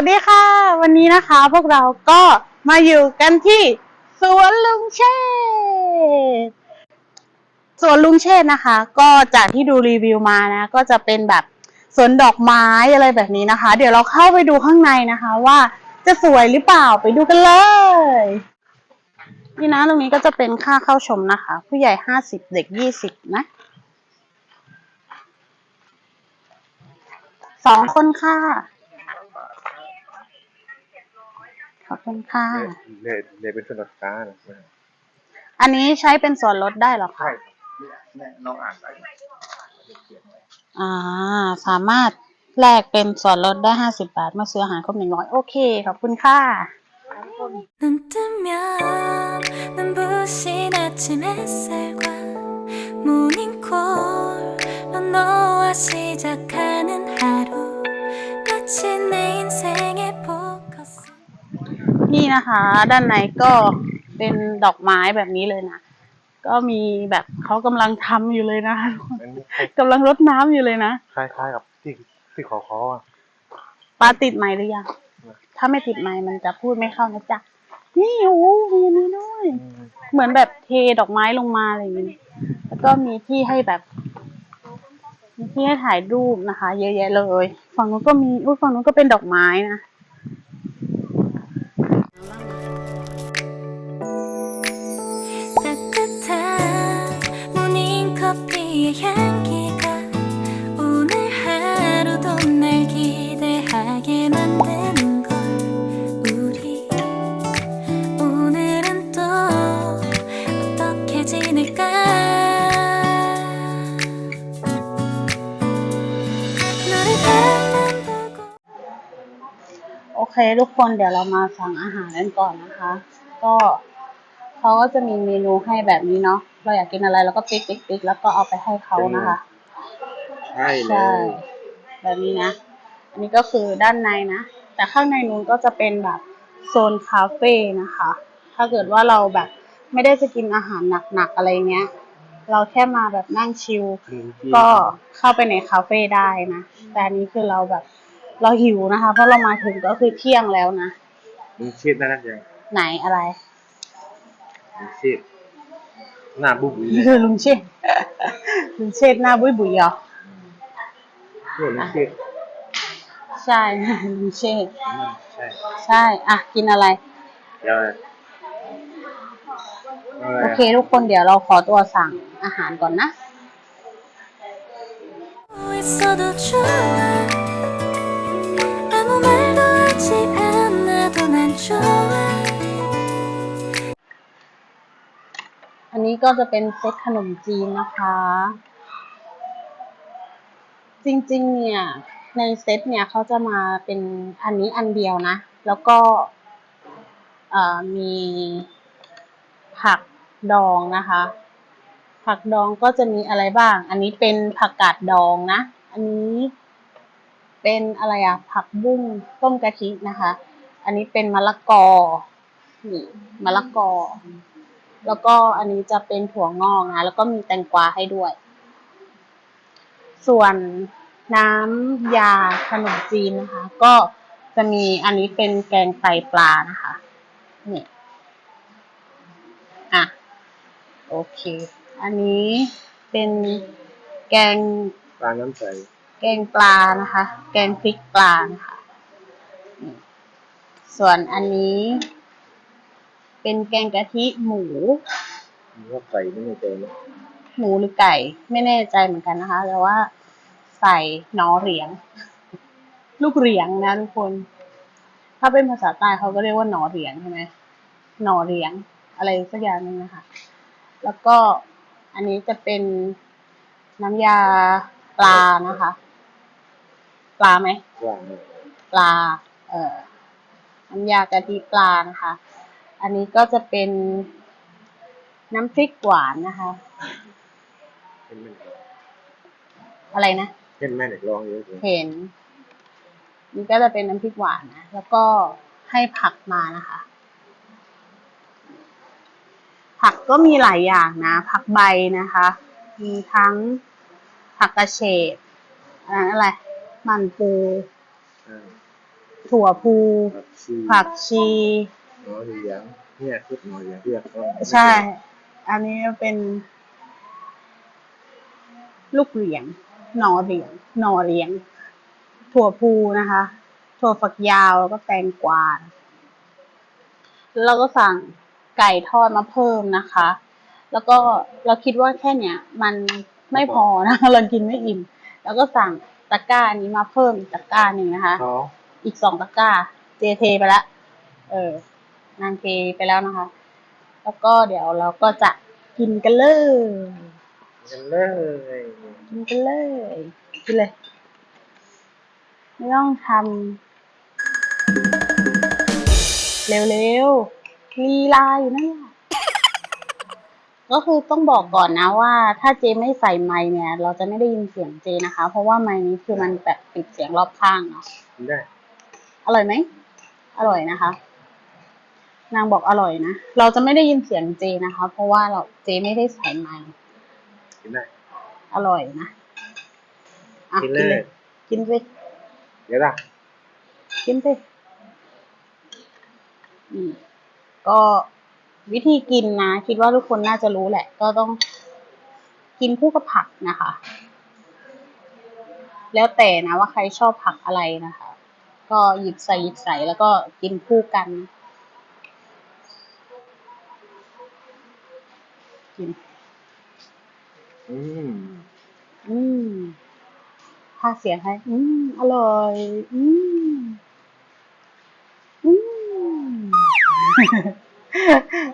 วัสดีค่ะ วันนี้นะคะพวกเราก็มาอยู่กันที่ สวนลุงเชษสวนลุงเชษนะคะ ก็จากที่ดูรีวิวมานะ ก็จะเป็นแบบสวนดอกไม้อะไรแบบนี้นะคะ เดี๋ยวเราเข้าไปดูข้างในนะคะ ว่าจะสวยหรือเปล่าไปดูกันเลยนี่นะตรงนี้ก็จะเป็นค่าเข้าชมนะคะ ผู้ใหญ่ห้าสิบเด็กยี่สิบนะสองคนค่ะ ขอบคุณค่ะ เนี่ยเนี่ยเป็นส่วนราคานะ อันนี้ใช้เป็นส่วนลดได้เหรอคะ ใช่เนี่ยน้องอ่านไป อ่า สามารถแลกเป็นส่วนลดได้ห้าสิบาทเมื่อซื้ออาหารครบหนึ่งร้อยโอเค ขอบคุณค่ะ 눈 뜨면 눈부신 아침 햇살과 모닝콜로 너와 시작 นี่นะคะ ด้านในก็เป็นดอกไม้แบบนี้เลยนะก็มีแบบเขากำลังทำอยู่เลยนะ มันกำลังรดน้ำอยู่เลยนะคล้ายๆกับที่ที่ขอคออะ ปลาติดไม้หรือยังถ้าไม่ติดไม้มันจะพูดไม่เข้านะจ๊ะนี่โอ้โหมีอันนี้ด้วยอืมเหมือนแบบเทดอกไม้ลงมาอะไรอย่างนี้ แล้วก็มีที่ให้แบบ มีที่ให้ถ่ายรูปนะคะ เยอะแยะเลย ฝั่งนู้นก็มีอุ้ยฝั่งนู้นก็เป็นดอกไม้นะ 모닝커피의 향기가 오늘 하루도 날 기대하게 만드는 걸 우리 오늘은 또 어떻게 지낼까 너를 바라만 보고 โอเค ทุกคนเดี๋ยวเรามาสั่งอาหารกันก่อนนะคะ ก็เขาก็จะมีเมนูให้แบบนี้เนาะ เราอยากกินอะไรเราก็ติ๊กติ๊กติ๊กแล้วก็เอาไปให้เขานะคะ ใช่เลใช่ยแบบนี้นะ อันนี้ก็คือด้านในนะ แต่ข้างในนู้นก็จะเป็นแบบโซนคาเฟ่นะคะ ถ้าเกิดว่าเราแบบไม่ได้จะกินอาหารหนักๆอะไรเงี้ย เราแค่มาแบบนั่งชิลก็เข้าไปในคาเฟ่ได้นะ แต่อันนี้คือเราแบบเราหิวนะคะ เพราะเรามาถึงก็คือเที่ยงแล้วนะมึงชีดนั่นยังไหนอะไรมึงชีด หน้าบุ้ง นี่ เนี่ย คือลุงเชษ ลุงเชษหน้าบุ้ยบุ๋ยเหรอ เนี่ยมึงชีด ใช่ ลุงเชษ อืมใช่ ใช่ อ่ะ กินอะไร เดี๋ยวเลยเอาเลย โอเคทุกคนเดี๋ยวเราขอตัวสั่งอาหารก่อนนะ 있어도 좋아 아무 말도 하지 않아도 난 좋아 ก็จะเป็นเซตขนมจีนนะคะ จริงๆ เนี่ย ในเซตเนี่ยเขาจะมาเป็นอันนี้อันเดียวนะ แล้วก็มีผักดองนะคะ ผักดองก็จะมีอะไรบ้าง อันนี้เป็นผักกาดดองนะ อันนี้เป็นอะไรอะผักบุ้งต้มกะทินะคะ อันนี้เป็นมะละกอนี่มะละกอ แล้วก็อันนี้จะเป็นถั่วงอกนะ แล้วก็มีแตงกวาให้ด้วย ส่วนน้ำยาขนมจีนนะคะ ก็จะมีอันนี้เป็นแกงไตปลานะคะนี่อะ โอเค อันนี้เป็นแกงปลาน้ำใสแกงปลานะคะ แกงพริกปลานะคะนี่ส่วนอันนี้ เป็นแกงกะทิหมูมึงก็ใส่ไม่ในใจนะหมูหรือไก่ไม่แน่ใจเหมือนกันนะคะ แต่ว่าใส่หนอเหรียง ลูกเหรียงนะทุกคน ถ้าเป็นภาษาใต้เขาก็เรียกว่าหนอเหรียงใช่ไหมหนอเหรียง อะไรสักอย่างหนึงนะคะ แล้วก็อันนี้จะเป็นน้ำยาปลานะคะ ปลาไหม ว่างเลยปลา เอ่อน้ำยากะทิปลานะคะ อันนี้ก็จะเป็นน้ำพริกหวานนะคะเป็นแม่นอะไรนะเป็นแม่นอีกลองเยอะเลยเห็น นี่ก็จะเป็นน้ำพริกหวานนะ แล้วก็ให้ผักมานะคะ ผักก็มีหลายอย่างนะ ผักใบนะคะ มีทั้งผักกระเฉดอันนั้นอะไร มันปูอ่าถั่วพู ผักชีผักชี หน่อเหลียงเนี่ยคือหน่อเหลียงที่อยากต้องใช่ อันนี้เป็น ลูกเหลียง หนอเหลียง หนอเหลียง ถั่วพูนะคะ ถั่วฝักยาวแล้วก็แตงกวาแล้วเราก็สั่งไก่ทอดมาเพิ่มนะคะ แล้วก็เราคิดว่าแค่เนี้ยมันไม่พอนะ เรากินไม่อิ่ม แล้วก็สั่งตะกร้านี้มาเพิ่มอีกตะกร้าหนึ่งนะคะท้องอีกสองตะกร้า เจเทไปแล้วเออ นางเทไปแล้วนะคะ แล้วก็เดี๋ยวเราก็จะกินกันเลย กันเลยกินกันเลย กินเลย ไม่ต้องทำเร็วๆลีลาอยู่นั่นแหละก็คือต้องบอกก่อนนะว่า ถ้าเจไม่ใส่ไมค์เนี่ย เราจะไม่ได้ยินเสียงเจนะคะ เพราะว่าไมค์นี้คือมันแบบปิดเสียงรอบข้างเนาะกินได้ อร่อยไหม อร่อยนะคะ นางบอกอร่อยนะ เราจะไม่ได้ยินเสียงเจนะคะ เพราะว่าเราเจไม่ได้ใส่ไมค์กินได้อร่อยนะอะกินเลย กินสิเดี๋ยวล่ะกินสิอืมก็วิธีกินนะ คิดว่าทุกคนน่าจะรู้แหละ ก็ต้องกินคู่กับผักนะคะ แล้วแต่นะว่าใครชอบผักอะไรนะคะ ก็หยิบใส่หยิบใส่แล้วก็กินคู่กัน กิน อืม อืมภาคเสียงให้ อืม อร่อย อืม อืม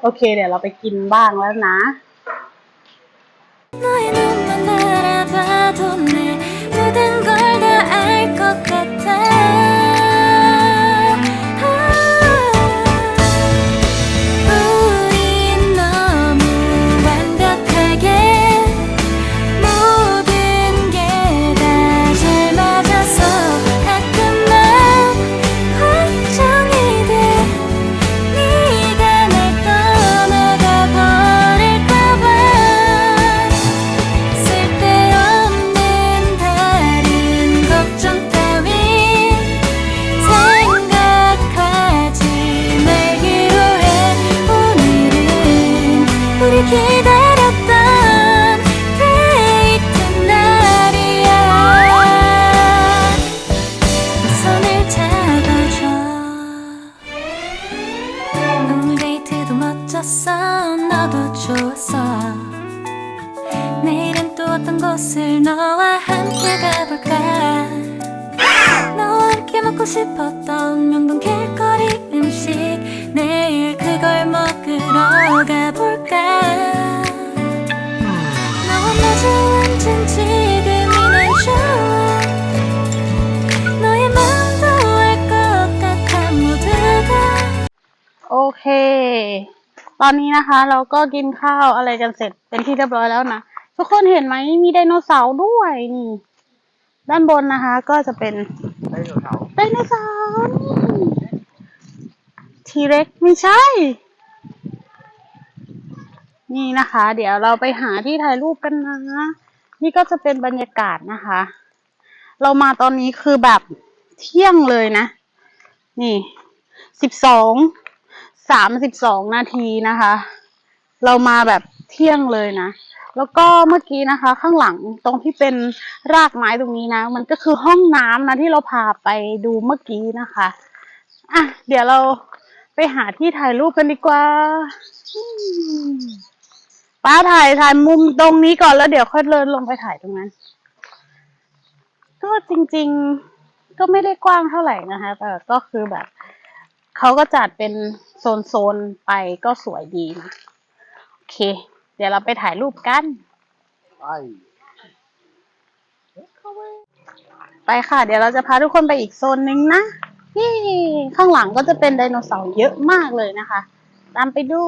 โอเค เดี๋ยวเราไปกินบ้างแล้วนะ 우리 เค ตอนนี้นะคะ เราก็กินข้าวอะไรกันเสร็จเป็นที่เรียบร้อยแล้วนะ ทุกคนเห็นไหมมีไดโนเสาร์ด้วยนี่ ด้านบนนะคะ ก็จะเป็นไดโนเสาร์ไดโนเสาร์ทีเร็กไม่ใช่ นี่นะคะ เดี๋ยวเราไปหาที่ถ่ายรูปกันนะ นี่ก็จะเป็นบรรยากาศนะคะ เรามาตอนนี้คือแบบเที่ยงเลยนะ นี่สิบสอง สามสิบสองนาทีนะคะ เรามาแบบเที่ยงเลยนะ แล้วก็เมื่อกี้นะคะ ข้างหลังตรงที่เป็นรากไม้ตรงนี้นะ มันก็คือห้องน้ำนะที่เราพาไปดูเมื่อกี้นะคะอะเดี๋ยวเราไปหาที่ถ่ายรูปกันดีกว่าป้าถ่ายถ่ายมุมตรงนี้ก่อนแล้วเดี๋ยวค่อยเดินลงไปถ่ายตรงนั้น ก็จริง ๆ ก็ไม่ได้กว้างเท่าไหร่นะคะ แต่ก็คือแบบ เขาก็จัดเป็นโซนๆไปก็สวยดีนะโอเค เดี๋ยวเราไปถ่ายรูปกัน ไปไปค่ะ เดี๋ยวเราจะพาทุกคนไปอีกโซนหนึ่งนะนี่ข้างหลังก็จะเป็นไดโนเสาร์เยอะมากเลยนะคะ ตามไปดู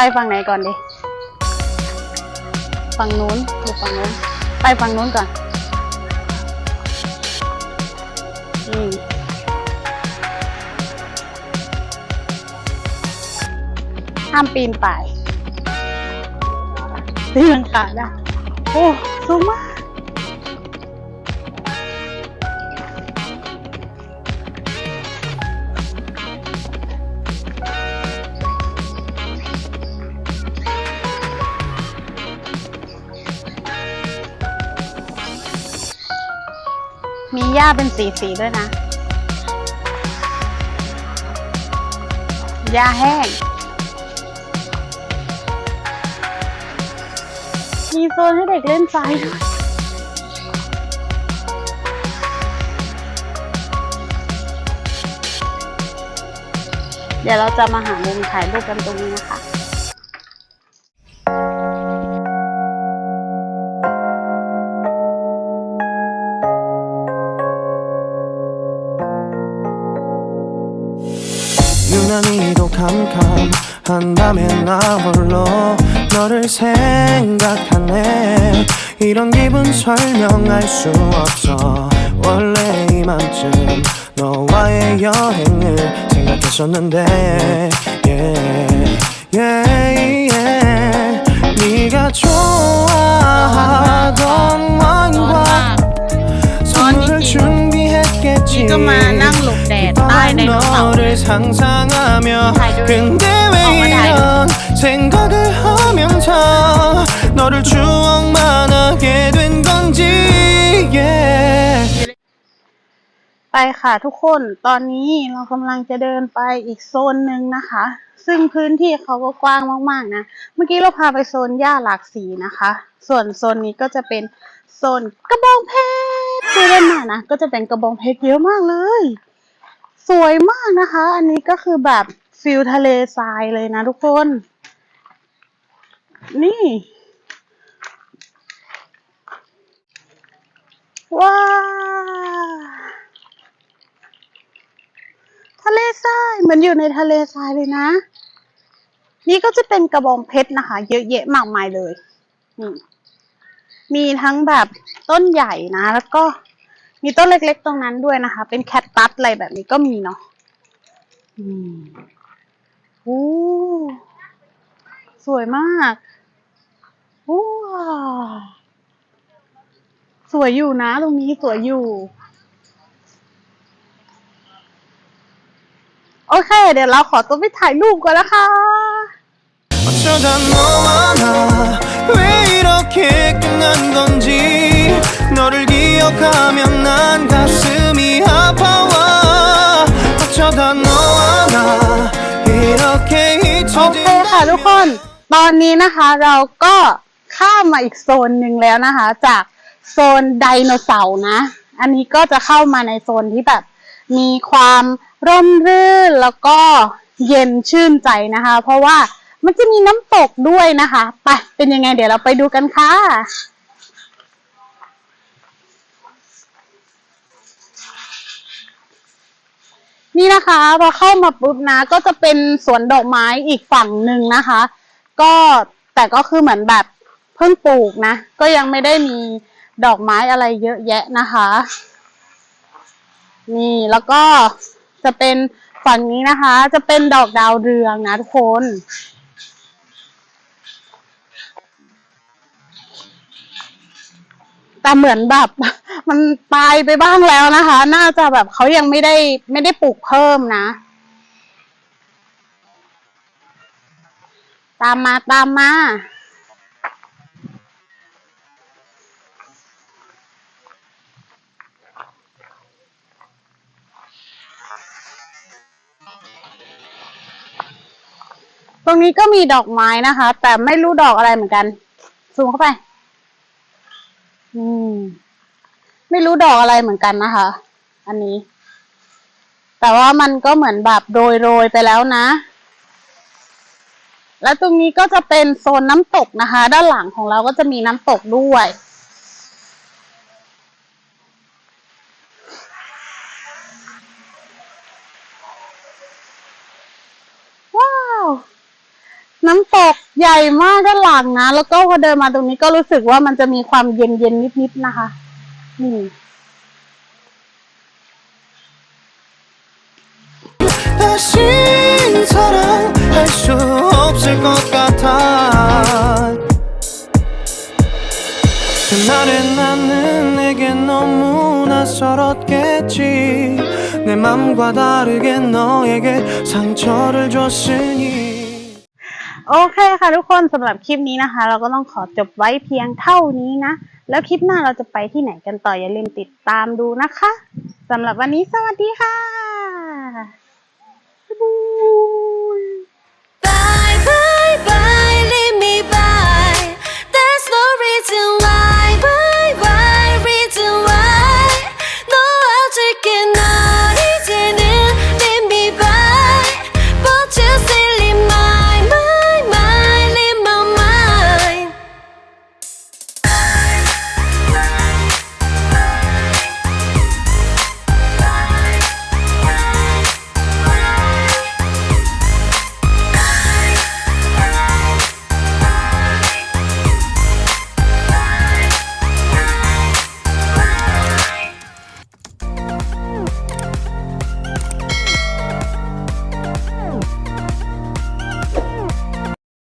ไปฝั่งไหนก่อนดิฝั่งนู้นหรือฝั่งนู้น ไปฝั่งนู้นก่อนอืมห้ามปีนไป่ายตีลังกาได้โอ้ สูงมาก หญ้าเป็นสีสีด้วยนะ หญ้าแห้ง มีโซนให้เด็กเล่นทรายด้วยเดี๋ยวเราจะมาหามุมถ่ายรูปกันตรงนี้นะคะ 나 홀로 너를 생각하네. 이런 기분 설명할 수 없어. 원래 이맘쯤 너와의 여행을 생각했었는데. Yeah, yeah, yeah. 네가 좋아하던 와인과 선물을 준비했겠지 นี่ก็มานั่งหลบแดดใต้ไดโนเสาร์ 너를 상상하며ถ่ายดู 근데 왜 어, 맞아, 이런 생각을 하면서 너를 추억만 하게 된 건지 yeah. ไปค่ะทุกคนตอนนี้เรากำลังจะเดินไปอีกโซนหนึ่งนะคะ ซึ่งพื้นที่เขาก็กว้างมากๆนะ เมื่อกี้เราพาไปโซนหญ้าหลากสีนะคะ ส่วนโซนนี้ก็จะเป็นโซนกระบองเพชรคือเล่นมานะก็จะเป็นกระบองเพชรเยอะมากเลย สวยมากนะคะ อันนี้ก็คือแบบฟิลทะเลทรายเลยนะทุกคน นี่ ว้าทะเลทรายเหมือนอยู่ในทะเลทรายเลยนะ นี่ก็จะเป็นกระบองเพชรนะคะ เยอะแยะมากมายเลยนี่มีทั้งแบบต้นใหญ่นะ แล้วก็ มีต้นเล็กๆตรงนั้นด้วยนะคะ เป็นแคคตัสอะไรแบบนี้ก็มีเนาะอืมโอ้สวยมากว้าวสวยอยู่นะ ตรงนี้สวยอยู่ โอเค เดี๋ยวเราขอตัวไปถ่ายรูปก่อนนะคะ 어쩌다 너와 나 왜 이렇게 끝난 건지 너를 기억하면 난 가슴이 아파와 어쩌다 너와 나 이렇게 โอเค 잊혀진 ค่ะทุกคน ตอนนี้นะคะเราก็ข้ามมาอีกโซนหนึ่งแล้วนะคะ จากโซนไดโนเสาร์นะ อันนี้ก็จะเข้ามาในโซนที่แบบ มีความร่มรื่นแล้วก็เย็นชื่นใจนะคะ เพราะว่ามันจะมีน้ำตกด้วยนะคะไปเป็นยังไงเดี๋ยวเราไปดูกันค่ะ นี่นะคะพอเข้ามาปุ๊บนะ ก็จะเป็นสวนดอกไม้อีกฝั่งหนึ่งนะคะ ก็แต่ก็คือเหมือนแบบเพิ่งปลูกนะ ก็ยังไม่ได้มีดอกไม้อะไรเยอะแยะนะคะ นี่แล้วก็จะเป็นฝั่งนี้นะคะ จะเป็นดอกดาวเรืองนะทุกคน แต่เหมือนแบบมันตายไปบ้างแล้วนะคะ น่าจะแบบเขายังไม่ได้ไม่ได้ปลูกเพิ่มนะ ตามมาตามมาตรงนี้ก็มีดอกไม้นะคะ แต่ไม่รู้ดอกอะไรเหมือนกัน ซูมเข้าไป อืม ไม่รู้ดอกอะไรเหมือนกันนะคะ อันนี้ แต่ว่ามันก็เหมือนแบบโรยโรยๆไปแล้วนะ แล้วตรงนี้ก็จะเป็นโซนน้ำตกนะคะ ด้านหลังของเราก็จะมีน้ำตกด้วยว้าวน้ำตก ใหญ่มากด้านหลังนะ แล้วก็พอเดินมาตรงนี้ก็รู้สึกว่ามันจะมีความเย็นเย็นนิดๆนนะคะ นี่내맘과 다르게 너에게 상처를 줬으니 โอเคค่ะทุกคนสำหรับคลิปนี้นะคะ เราก็ต้องขอจบไว้เพียงเท่านี้นะ แล้วคลิปหน้าเราจะไปที่ไหนกันต่อ อย่าลืมติดตามดูนะคะสำหรับวันนี้สวัสดีค่ะบ๊ายบาย